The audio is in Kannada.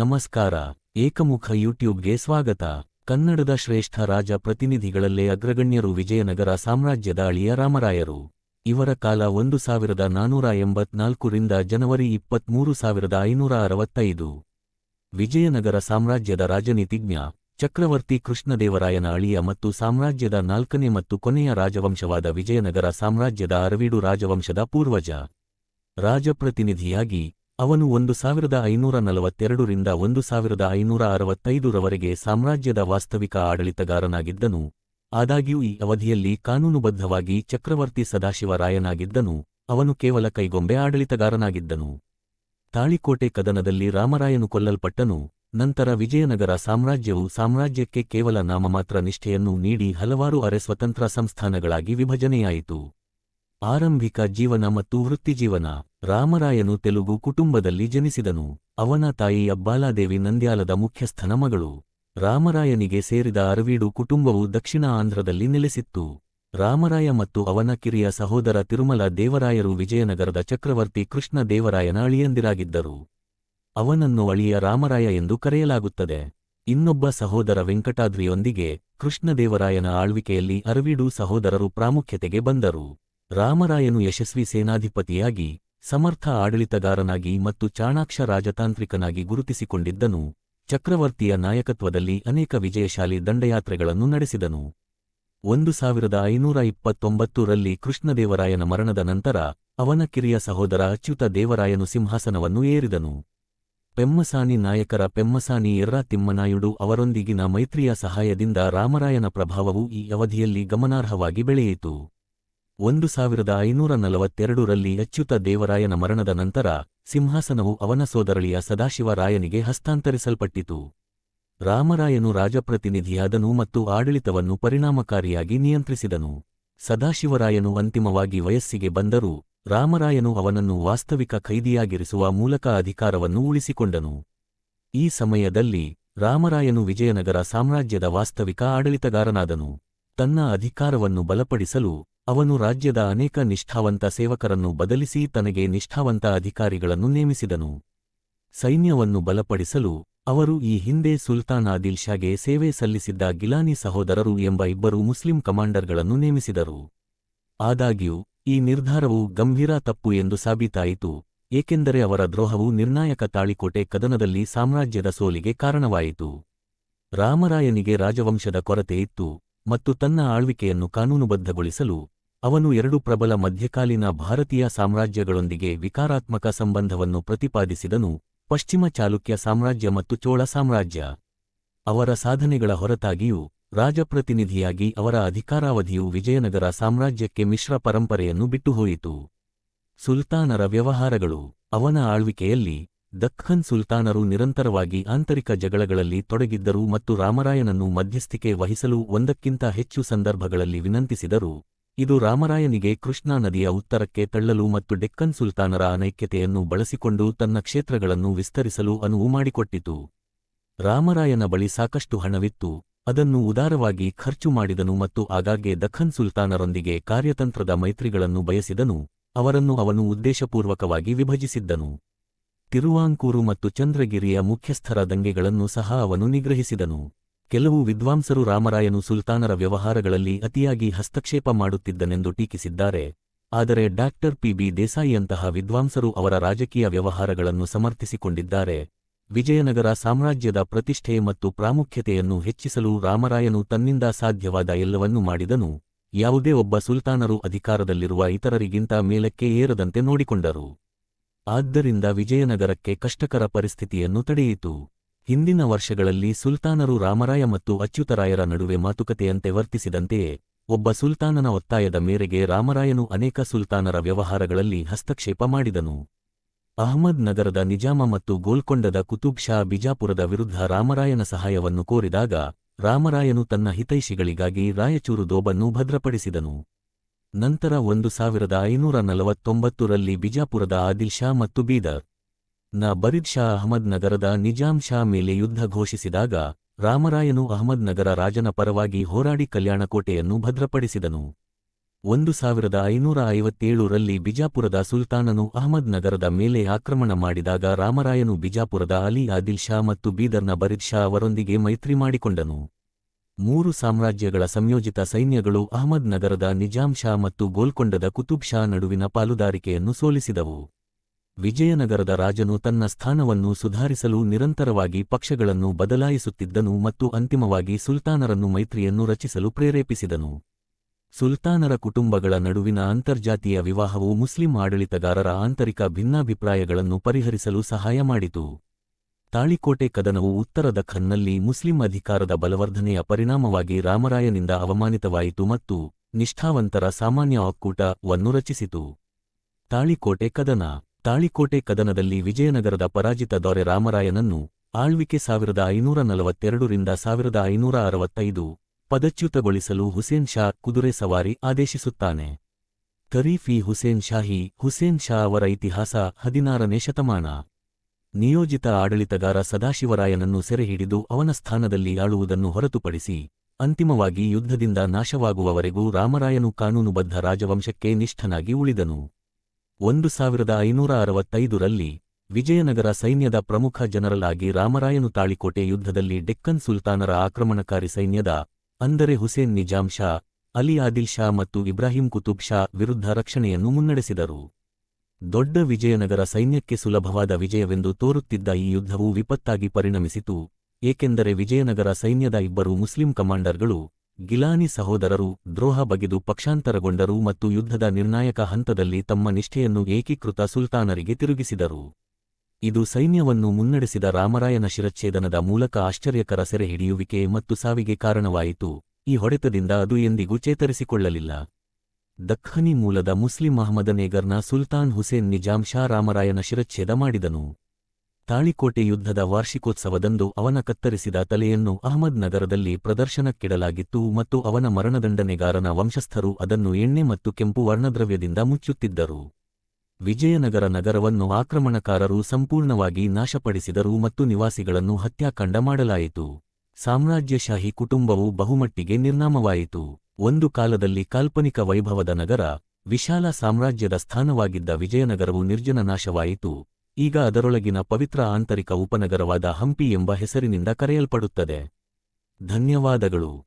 ನಮಸ್ಕಾರ, ಏಕಮುಖ ಯೂಟ್ಯೂಬ್ಗೆ ಸ್ವಾಗತ. ಕನ್ನಡದ ಶ್ರೇಷ್ಠ ರಾಜ ಪ್ರತಿನಿಧಿಗಳಲ್ಲೇ ಅಗ್ರಗಣ್ಯರು ವಿಜಯನಗರ ಸಾಮ್ರಾಜ್ಯದ ಅಳಿಯ ರಾಮರಾಯರು. ಇವರ ಕಾಲ ಒಂದು ಸಾವಿರದ ನಾನೂರ ಎಂಬತ್ನಾಲ್ಕುರಿಂದ ಜನವರಿ ಇಪ್ಪತ್ಮೂರು ಸಾವಿರದ ಐನೂರ ಅರವತ್ತೈದು. ವಿಜಯನಗರ ಸಾಮ್ರಾಜ್ಯದ ರಾಜನೀತಿಜ್ಞ, ಚಕ್ರವರ್ತಿ ಕೃಷ್ಣದೇವರಾಯನ ಅಳಿಯ ಮತ್ತು ಸಾಮ್ರಾಜ್ಯದ ನಾಲ್ಕನೇ ಮತ್ತು ಕೊನೆಯ ರಾಜವಂಶವಾದ ವಿಜಯನಗರ ಸಾಮ್ರಾಜ್ಯದ ಅರವೀಡು ರಾಜವಂಶದ ಪೂರ್ವಜ. ರಾಜಪ್ರತಿನಿಧಿಯಾಗಿ ಅವನು ಒಂದು ಸಾವಿರದ ಐನೂರ ನಲವತ್ತೆರಡರಿಂದ ಒಂದು ಸಾವಿರದ ಐನೂರ ಅರವತ್ತೈದರವರೆಗೆ ಸಾಮ್ರಾಜ್ಯದ ವಾಸ್ತವಿಕ ಆಡಳಿತಗಾರನಾಗಿದ್ದನು. ಆದಾಗ್ಯೂ ಈ ಅವಧಿಯಲ್ಲಿ ಕಾನೂನುಬದ್ಧವಾಗಿ ಚಕ್ರವರ್ತಿ ಸದಾಶಿವರಾಯನಾಗಿದ್ದನು. ಅವನು ಕೇವಲ ಕೈಗೊಂಬೆ ಆಡಳಿತಗಾರನಾಗಿದ್ದನು. ತಾಳಿಕೋಟೆ ಕದನದಲ್ಲಿ ರಾಮರಾಯನು ಕೊಲ್ಲಲ್ಪಟ್ಟನು. ನಂತರ ವಿಜಯನಗರ ಸಾಮ್ರಾಜ್ಯವು ಸಾಮ್ರಾಜ್ಯಕ್ಕೆ ಕೇವಲ ನಾಮಮಾತ್ರ ನಿಷ್ಠೆಯನ್ನು ನೀಡಿ ಹಲವಾರು ಅರೆ ಸ್ವತಂತ್ರ ಸಂಸ್ಥಾನಗಳಾಗಿ ವಿಭಜನೆಯಾಯಿತು. ಆರಂಭಿಕ ಜೀವನ ಮತ್ತು ವೃತ್ತಿಜೀವನ. ರಾಮರಾಯನು ತೆಲುಗು ಕುಟುಂಬದಲ್ಲಿ ಜನಿಸಿದನು. ಅವನ ತಾಯಿ ಅಬ್ಬಾಲಾದೇವಿ ನಂದ್ಯಾಲದ ಮುಖ್ಯಸ್ಥನ ಮಗಳು. ರಾಮರಾಯನಿಗೆ ಸೇರಿದ ಅರವೀಡು ಕುಟುಂಬವು ದಕ್ಷಿಣ ಆಂಧ್ರದಲ್ಲಿ ನೆಲೆಸಿತ್ತು. ರಾಮರಾಯ ಮತ್ತು ಅವನ ಕಿರಿಯ ಸಹೋದರ ತಿರುಮಲ ದೇವರಾಯರು ವಿಜಯನಗರದ ಚಕ್ರವರ್ತಿ ಕೃಷ್ಣ ದೇವರಾಯನ ಅಳಿಯಂದಿರಾಗಿದ್ದರು. ಅವನನ್ನು ಅಳಿಯ ರಾಮರಾಯ ಎಂದು ಕರೆಯಲಾಗುತ್ತದೆ. ಇನ್ನೊಬ್ಬ ಸಹೋದರ ವೆಂಕಟಾದ್ರಿಯೊಂದಿಗೆ ಕೃಷ್ಣದೇವರಾಯನ ಆಳ್ವಿಕೆಯಲ್ಲಿ ಅರವಿಡು ಸಹೋದರರು ಪ್ರಾಮುಖ್ಯತೆಗೆ ಬಂದರು. ರಾಮರಾಯನು ಯಶಸ್ವಿ ಸೇನಾಧಿಪತಿಯಾಗಿ ಸಮರ್ಥ ಆಡಳಿತಗಾರನಾಗಿ ಮತ್ತು ಚಾಣಾಕ್ಷ ರಾಜತಾಂತ್ರಿಕನಾಗಿ ಗುರುತಿಸಿಕೊಂಡಿದ್ದನು. ಚಕ್ರವರ್ತಿಯ ನಾಯಕತ್ವದಲ್ಲಿ ಅನೇಕ ವಿಜಯಶಾಲಿ ದಂಡಯಾತ್ರೆಗಳನ್ನು ನಡೆಸಿದನು. ಒಂದು ಸಾವಿರದ ಐನೂರ ಇಪ್ಪತ್ತೊಂಬತ್ತರಲ್ಲಿ ಕೃಷ್ಣದೇವರಾಯನ ಮರಣದ ನಂತರ ಅವನ ಕಿರಿಯ ಸಹೋದರ ಅಚ್ಯುತ ದೇವರಾಯನು ಸಿಂಹಾಸನವನ್ನು ಏರಿದನು. ಪೆಮ್ಮಸಾನಿ ನಾಯಕರ ಪೆಮ್ಮಸಾನಿ ಎರ್ರ ತಿಮ್ಮನಾಯುಡು ಅವರೊಂದಿಗಿನ ಮೈತ್ರಿಯ ಸಹಾಯದಿಂದ ರಾಮರಾಯನ ಪ್ರಭಾವವು ಈ ಅವಧಿಯಲ್ಲಿ ಗಮನಾರ್ಹವಾಗಿ ಬೆಳೆಯಿತು. ಒಂದು ಸಾವಿರದ ಐನೂರ ನಲವತ್ತೆರಡರಲ್ಲಿ ಅಚ್ಯುತ ದೇವರಾಯನ ಮರಣದ ನಂತರ ಸಿಂಹಾಸನವು ಅವನ ಸೋದರಳಿಯ ಸದಾಶಿವರಾಯನಿಗೆ ಹಸ್ತಾಂತರಿಸಲ್ಪಟ್ಟಿತು. ರಾಮರಾಯನು ರಾಜಪ್ರತಿನಿಧಿಯಾದನು ಮತ್ತು ಆಡಳಿತವನ್ನು ಪರಿಣಾಮಕಾರಿಯಾಗಿ ನಿಯಂತ್ರಿಸಿದನು. ಸದಾಶಿವರಾಯನು ಅಂತಿಮವಾಗಿ ವಯಸ್ಸಿಗೆ ಬಂದರೂ ರಾಮರಾಯನು ಅವನನ್ನು ವಾಸ್ತವಿಕ ಖೈದಿಯಾಗಿರಿಸುವ ಮೂಲಕ ಅಧಿಕಾರವನ್ನು ಉಳಿಸಿಕೊಂಡನು. ಈ ಸಮಯದಲ್ಲಿ ರಾಮರಾಯನು ವಿಜಯನಗರ ಸಾಮ್ರಾಜ್ಯದ ವಾಸ್ತವಿಕ ಆಡಳಿತಗಾರನಾದನು. ತನ್ನ ಅಧಿಕಾರವನ್ನು ಬಲಪಡಿಸಲು ಅವನು ರಾಜ್ಯದ ಅನೇಕ ನಿಷ್ಠಾವಂತ ಸೇವಕರನ್ನು ಬದಲಿಸಿ ತನಗೆ ನಿಷ್ಠಾವಂತ ಅಧಿಕಾರಿಗಳನ್ನು ನೇಮಿಸಿದನು. ಸೈನ್ಯವನ್ನು ಬಲಪಡಿಸಲು ಅವರು ಈ ಹಿಂದೆ ಸುಲ್ತಾನ್ ಆದಿಲ್ ಶಾಗೆ ಸೇವೆ ಸಲ್ಲಿಸಿದ್ದ ಗಿಲಾನಿ ಸಹೋದರರು ಎಂಬ ಇಬ್ಬರು ಮುಸ್ಲಿಂ ಕಮಾಂಡರ್ಗಳನ್ನು ನೇಮಿಸಿದರು. ಆದಾಗ್ಯೂ, ಈ ನಿರ್ಧಾರವು ಗಂಭೀರ ತಪ್ಪು ಎಂದು ಸಾಬೀತಾಯಿತು, ಏಕೆಂದರೆ ಅವರ ದ್ರೋಹವು ನಿರ್ಣಾಯಕ ತಾಳಿಕೋಟೆ ಕದನದಲ್ಲಿ ಸಾಮ್ರಾಜ್ಯದ ಸೋಲಿಗೆ ಕಾರಣವಾಯಿತು. ರಾಮರಾಯನಿಗೆ ರಾಜವಂಶದ ಕೊರತೆ ಇತ್ತು ಮತ್ತು ತನ್ನ ಆಳ್ವಿಕೆಯನ್ನು ಕಾನೂನುಬದ್ಧಗೊಳಿಸಲು ಅವನು ಎರಡು ಪ್ರಬಲ ಮಧ್ಯಕಾಲೀನ ಭಾರತೀಯ ಸಾಮ್ರಾಜ್ಯಗಳೊಂದಿಗೆ ವಿಕಾರಾತ್ಮಕ ಸಂಬಂಧವನ್ನು ಪ್ರತಿಪಾದಿಸಿದನು, ಪಶ್ಚಿಮ ಚಾಲುಕ್ಯ ಸಾಮ್ರಾಜ್ಯ ಮತ್ತು ಚೋಳ ಸಾಮ್ರಾಜ್ಯ. ಅವರ ಸಾಧನೆಗಳ ಹೊರತಾಗಿಯೂ, ರಾಜಪ್ರತಿನಿಧಿಯಾಗಿ ಅವರ ಅಧಿಕಾರಾವಧಿಯು ವಿಜಯನಗರ ಸಾಮ್ರಾಜ್ಯಕ್ಕೆ ಮಿಶ್ರ ಪರಂಪರೆಯನ್ನು ಬಿಟ್ಟುಹೋಯಿತು. ಸುಲ್ತಾನರ ವ್ಯವಹಾರಗಳು, ಅವನ ಆಳ್ವಿಕೆಯಲ್ಲಿ, ದಖ್ಖನ್ ಸುಲ್ತಾನರು ನಿರಂತರವಾಗಿ ಆಂತರಿಕ ಜಗಳಗಳಲ್ಲಿ ತೊಡಗಿದ್ದರು ಮತ್ತು ರಾಮರಾಯನನ್ನು ಮಧ್ಯಸ್ಥಿಕೆ ವಹಿಸಲು ಒಂದಕ್ಕಿಂತ ಹೆಚ್ಚು ಸಂದರ್ಭಗಳಲ್ಲಿ ವಿನಂತಿಸಿದರು. ಇದು ರಾಮರಾಯನಿಗೆ ಕೃಷ್ಣಾ ನದಿಯ ಉತ್ತರಕ್ಕೆ ತಳ್ಳಲು ಮತ್ತು ಡೆಕ್ಕನ್ ಸುಲ್ತಾನರ ಅನೈಕ್ಯತೆಯನ್ನು ಬಳಸಿಕೊಂಡು ತನ್ನ ಕ್ಷೇತ್ರಗಳನ್ನು ವಿಸ್ತರಿಸಲು ಅನುವು ಮಾಡಿಕೊಟ್ಟಿತು. ರಾಮರಾಯನ ಬಳಿ ಸಾಕಷ್ಟು ಹಣವಿತ್ತು. ಅದನ್ನು ಉದಾರವಾಗಿ ಖರ್ಚು ಮಾಡಿದನು ಮತ್ತು ಆಗಾಗ್ಗೆ ದಖನ್ ಸುಲ್ತಾನರೊಂದಿಗೆ ಕಾರ್ಯತಂತ್ರದ ಮೈತ್ರಿಗಳನ್ನು ಬಯಸಿದನು. ಅವರನ್ನು ಅವನು ಉದ್ದೇಶಪೂರ್ವಕವಾಗಿ ವಿಭಜಿಸಿದ್ದನು. ತಿರುವಾಂಕೂರು ಮತ್ತು ಚಂದ್ರಗಿರಿಯ ಮುಖ್ಯಸ್ಥರ ದಂಗೆಗಳನ್ನು ಸಹ ಅವನು ನಿಗ್ರಹಿಸಿದನು. ಕೆಲವು ವಿದ್ವಾಂಸರು ರಾಮರಾಯನು ಸುಲ್ತಾನರ ವ್ಯವಹಾರಗಳಲ್ಲಿ ಅತಿಯಾಗಿ ಹಸ್ತಕ್ಷೇಪ ಮಾಡುತ್ತಿದ್ದನೆಂದು ಟೀಕಿಸಿದ್ದಾರೆ. ಆದರೆ ಡಾಕ್ಟರ್ ಪಿ. ಬಿ. ದೇಸಾಯಿಯಂತಹ ವಿದ್ವಾಂಸರು ಅವರ ರಾಜಕೀಯ ವ್ಯವಹಾರಗಳನ್ನು ಸಮರ್ಥಿಸಿಕೊಂಡಿದ್ದಾರೆ. ವಿಜಯನಗರ ಸಾಮ್ರಾಜ್ಯದ ಪ್ರತಿಷ್ಠೆ ಮತ್ತು ಪ್ರಾಮುಖ್ಯತೆಯನ್ನು ಹೆಚ್ಚಿಸಲು ರಾಮರಾಯನು ತನ್ನಿಂದ ಸಾಧ್ಯವಾದ ಎಲ್ಲವನ್ನೂ ಮಾಡಿದನು. ಯಾವುದೇ ಒಬ್ಬ ಸುಲ್ತಾನರು ಅಧಿಕಾರದಲ್ಲಿರುವ ಇತರರಿಗಿಂತ ಮೇಲಕ್ಕೆ ಏರದಂತೆ ನೋಡಿಕೊಂಡರು. ಆದ್ದರಿಂದ ವಿಜಯನಗರಕ್ಕೆ ಕಷ್ಟಕರ ಪರಿಸ್ಥಿತಿಯನ್ನು ತಡೆಯಿತು. ಹಿಂದಿನ ವರ್ಷಗಳಲ್ಲಿ ಸುಲ್ತಾನರು ರಾಮರಾಯ ಮತ್ತು ಅಚ್ಯುತರಾಯರ ನಡುವೆ ಮಾತುಕತೆಯಂತೆ ವರ್ತಿಸಿದಂತೆಯೇ, ಒಬ್ಬ ಸುಲ್ತಾನನ ಒತ್ತಾಯದ ಮೇರೆಗೆ ರಾಮರಾಯನು ಅನೇಕ ಸುಲ್ತಾನರ ವ್ಯವಹಾರಗಳಲ್ಲಿ ಹಸ್ತಕ್ಷೇಪ ಮಾಡಿದನು. ಅಹಮದ್ ನಗರದ ನಿಜಾಮ ಮತ್ತು ಗೋಲ್ಕೊಂಡದ ಕುತುಬ್ ಶಾ ಬಿಜಾಪುರದ ವಿರುದ್ಧ ರಾಮರಾಯನ ಸಹಾಯವನ್ನು ಕೋರಿದಾಗ, ರಾಮರಾಯನು ತನ್ನ ಹಿತೈಷಿಗಳಿಗಾಗಿ ರಾಯಚೂರು ದೋಬನ್ನು ಭದ್ರಪಡಿಸಿದನು. ನಂತರ ಒಂದು ಸಾವಿರದ ಐನೂರ ನಲವತ್ತೊಂಬತ್ತರಲ್ಲಿ ಬಿಜಾಪುರದ ಆದಿಲ್ ಶಾ ಮತ್ತು ಬೀದರ್ ನ ಬರಿದ್ ಶಾ ಅಹಮದ್ ನಗರದ ನಿಜಾಂ ಶಾ ಮೇಲೆ ಯುದ್ಧ ಘೋಷಿಸಿದಾಗ ರಾಮರಾಯನು ಅಹಮದ್ ನಗರ ರಾಜನ ಪರವಾಗಿ ಹೋರಾಡಿ ಕಲ್ಯಾಣಕೋಟೆಯನ್ನು ಭದ್ರಪಡಿಸಿದನು. ಒಂದು ಸಾವಿರದ ಐನೂರ ಐವತ್ತೇಳು ರಲ್ಲಿ ಬಿಜಾಪುರದ ಸುಲ್ತಾನನು ಅಹಮದ್ ನಗರದ ಮೇಲೆ ಆಕ್ರಮಣ ಮಾಡಿದಾಗ ರಾಮರಾಯನು ಬಿಜಾಪುರದ ಅಲಿ ಆದಿಲ್ ಶಾ ಮತ್ತು ಬೀದರ್ನ ಬರಿದ್ ಶಾ ಅವರೊಂದಿಗೆ ಮೈತ್ರಿ ಮಾಡಿಕೊಂಡನು. ಮೂರು ಸಾಮ್ರಾಜ್ಯಗಳ ಸಂಯೋಜಿತ ಸೈನ್ಯಗಳು ಅಹಮದ್ ನಗರದ ನಿಜಾಂ ಶಾ ಮತ್ತು ಗೋಲ್ಕೊಂಡದ ಕುತುಬ್ ಶಾ ನಡುವಿನ ಪಾಲುದಾರಿಕೆಯನ್ನು ಸೋಲಿಸಿದವು. ವಿಜಯನಗರದ ರಾಜನು ತನ್ನ ಸ್ಥಾನವನ್ನು ಸುಧಾರಿಸಲು ನಿರಂತರವಾಗಿ ಪಕ್ಷಗಳನ್ನು ಬದಲಾಯಿಸುತ್ತಿದ್ದನು ಮತ್ತು ಅಂತಿಮವಾಗಿ ಸುಲ್ತಾನರನ್ನು ಮೈತ್ರಿಯನ್ನು ರಚಿಸಲು ಪ್ರೇರೇಪಿಸಿದನು. ಸುಲ್ತಾನರ ಕುಟುಂಬಗಳ ನಡುವಿನ ಅಂತರ್ಜಾತೀಯ ವಿವಾಹವು ಮುಸ್ಲಿಂ ಆಡಳಿತಗಾರರ ಆಂತರಿಕ ಭಿನ್ನಾಭಿಪ್ರಾಯಗಳನ್ನು ಪರಿಹರಿಸಲು ಸಹಾಯ ಮಾಡಿತು. ತಾಳಿಕೋಟೆ ಕದನವು ಉತ್ತರ ದಖನ್ನಲ್ಲಿ ಮುಸ್ಲಿಂ ಅಧಿಕಾರದ ಬಲವರ್ಧನೆಯ ಪರಿಣಾಮವಾಗಿ ರಾಮರಾಯನಿಂದ ಅವಮಾನಿತವಾಯಿತು ಮತ್ತು ನಿಷ್ಠಾವಂತರ ಸಾಮಾನ್ಯ ಒಕ್ಕೂಟವನ್ನು ರಚಿಸಿತು. ತಾಳಿಕೋಟೆ ಕದನ ತಾಳಿಕೋಟೆ ಕದನದಲ್ಲಿ ವಿಜಯನಗರದ ಪರಾಜಿತ ದೊರೆ ರಾಮರಾಯನನ್ನು ಆಳ್ವಿಕೆ ಸಾವಿರದ ಐನೂರ ನಲವತ್ತೆರಡರಿಂದ ಸಾವಿರದ ಐನೂರ ಅರವತ್ತೈದು ಪದಚ್ಯುತಗೊಳಿಸಲು ಹುಸೇನ್ ಶಾ ಕುದುರೆ ಸವಾರಿ ಆದೇಶಿಸುತ್ತಾನೆ. ಖರೀಫಿ ಹುಸೇನ್ ಶಾಹಿ, ಹುಸೇನ್ ಶಾ ಅವರ ಇತಿಹಾಸ ಹದಿನಾರನೇ ಶತಮಾನ. ನಿಯೋಜಿತ ಆಡಳಿತಗಾರ ಸದಾಶಿವರಾಯನನ್ನು ಸೆರೆಹಿಡಿದು ಅವನ ಸ್ಥಾನದಲ್ಲಿ ಆಳುವುದನ್ನು ಹೊರತುಪಡಿಸಿ ಅಂತಿಮವಾಗಿ ಯುದ್ಧದಿಂದ ನಾಶವಾಗುವವರೆಗೂ ರಾಮರಾಯನು ಕಾನೂನುಬದ್ಧ ರಾಜವಂಶಕ್ಕೆ ನಿಷ್ಠನಾಗಿ ಉಳಿದನು. ಒಂದು ಸಾವಿರದ ಐನೂರ ಅರವತ್ತೈದರಲ್ಲಿ ವಿಜಯನಗರ ಸೈನ್ಯದ ಪ್ರಮುಖ ಜನರಲ್ ಆಗಿ ರಾಮರಾಯನು ತಾಳಿಕೋಟೆ ಯುದ್ಧದಲ್ಲಿ ಡೆಕ್ಕನ್ ಸುಲ್ತಾನರ ಆಕ್ರಮಣಕಾರಿ ಸೈನ್ಯದ ಅಂದರೆ ಹುಸೇನ್ ನಿಜಾಂ ಶಾ, ಅಲಿ ಆದಿಲ್ ಶಾ ಮತ್ತು ಇಬ್ರಾಹಿಂ ಕುತುಬ್ ಶಾ ವಿರುದ್ಧ ರಕ್ಷಣೆಯನ್ನು ಮುನ್ನಡೆಸಿದರು. ದೊಡ್ಡ ವಿಜಯನಗರ ಸೈನ್ಯಕ್ಕೆ ಸುಲಭವಾದ ವಿಜಯವೆಂದು ತೋರುತ್ತಿದ್ದ ಈ ಯುದ್ಧವು ವಿಪತ್ತಾಗಿ ಪರಿಣಮಿಸಿತು, ಏಕೆಂದರೆ ವಿಜಯನಗರ ಸೈನ್ಯದ ಇಬ್ಬರು ಮುಸ್ಲಿಂ ಕಮಾಂಡರ್ಗಳು ಗಿಲಾನಿ ಸಹೋದರರು ದ್ರೋಹ ಬಗೆದು ಪಕ್ಷಾಂತರಗೊಂಡರು ಮತ್ತು ಯುದ್ಧದ ನಿರ್ಣಾಯಕ ಹಂತದಲ್ಲಿ ತಮ್ಮ ನಿಷ್ಠೆಯನ್ನು ಏಕೀಕೃತ ಸುಲ್ತಾನರಿಗೆ ತಿರುಗಿಸಿದರು. ಇದು ಸೈನ್ಯವನ್ನು ಮುನ್ನಡೆಸಿದ ರಾಮರಾಯನ ಶಿರಚ್ಛೇದನದ ಮೂಲಕ ಆಶ್ಚರ್ಯಕರ ಸೆರೆಹಿಡಿಯುವಿಕೆ ಮತ್ತು ಸಾವಿಗೆ ಕಾರಣವಾಯಿತು. ಈ ಹೊಡೆತದಿಂದ ಅದು ಎಂದಿಗೂ ಚೇತರಿಸಿಕೊಳ್ಳಲಿಲ್ಲ. ದಖ್ಖನಿ ಮೂಲದ ಮುಸ್ಲಿಂ ಅಹಮದನೇಗರ್ನ ಸುಲ್ತಾನ್ ಹುಸೇನ್ ನಿಜಾಂ ಶಾ ರಾಮರಾಯನ ಶಿರಚ್ಛೇದ ಮಾಡಿದನು. ತಾಳಿಕೋಟೆ ಯುದ್ಧದ ವಾರ್ಷಿಕೋತ್ಸವದಂದು ಅವನ ಕತ್ತರಿಸಿದ ತಲೆಯನ್ನು ಅಹಮದ್ ನಗರದಲ್ಲಿ ಪ್ರದರ್ಶನಕ್ಕಿಡಲಾಗಿತ್ತು ಮತ್ತು ಅವನ ಮರಣದಂಡನೆಗಾರನ ವಂಶಸ್ಥರು ಅದನ್ನು ಎಣ್ಣೆ ಮತ್ತು ಕೆಂಪು ವರ್ಣದ್ರವ್ಯದಿಂದ ಮುಚ್ಚುತ್ತಿದ್ದರು. ವಿಜಯನಗರ ನಗರವನ್ನು ಆಕ್ರಮಣಕಾರರು ಸಂಪೂರ್ಣವಾಗಿ ನಾಶಪಡಿಸಿದರು ಮತ್ತು ನಿವಾಸಿಗಳನ್ನು ಹತ್ಯಾಕಾಂಡ ಮಾಡಲಾಯಿತು. ಸಾಮ್ರಾಜ್ಯಶಾಹಿ ಕುಟುಂಬವು ಬಹುಮಟ್ಟಿಗೆ ನಿರ್ನಾಮವಾಯಿತು. ಒಂದು ಕಾಲದಲ್ಲಿ ಕಾಲ್ಪನಿಕ ವೈಭವದ ನಗರ, ವಿಶಾಲ ಸಾಮ್ರಾಜ್ಯದ ಸ್ಥಾನವಾಗಿದ್ದ ವಿಜಯನಗರವು ನಿರ್ಜನ ನಾಶವಾಯಿತು. ಈಗ ಅದರೊಳಗಿನ ಪವಿತ್ರ ಆಂತರಿಕ ಉಪನಗರವಾದ ಹಂಪಿ ಎಂಬ ಹೆಸರಿನಿಂದ ಕರೆಯಲ್ಪಡುತ್ತದೆ. ಧನ್ಯವಾದಗಳು.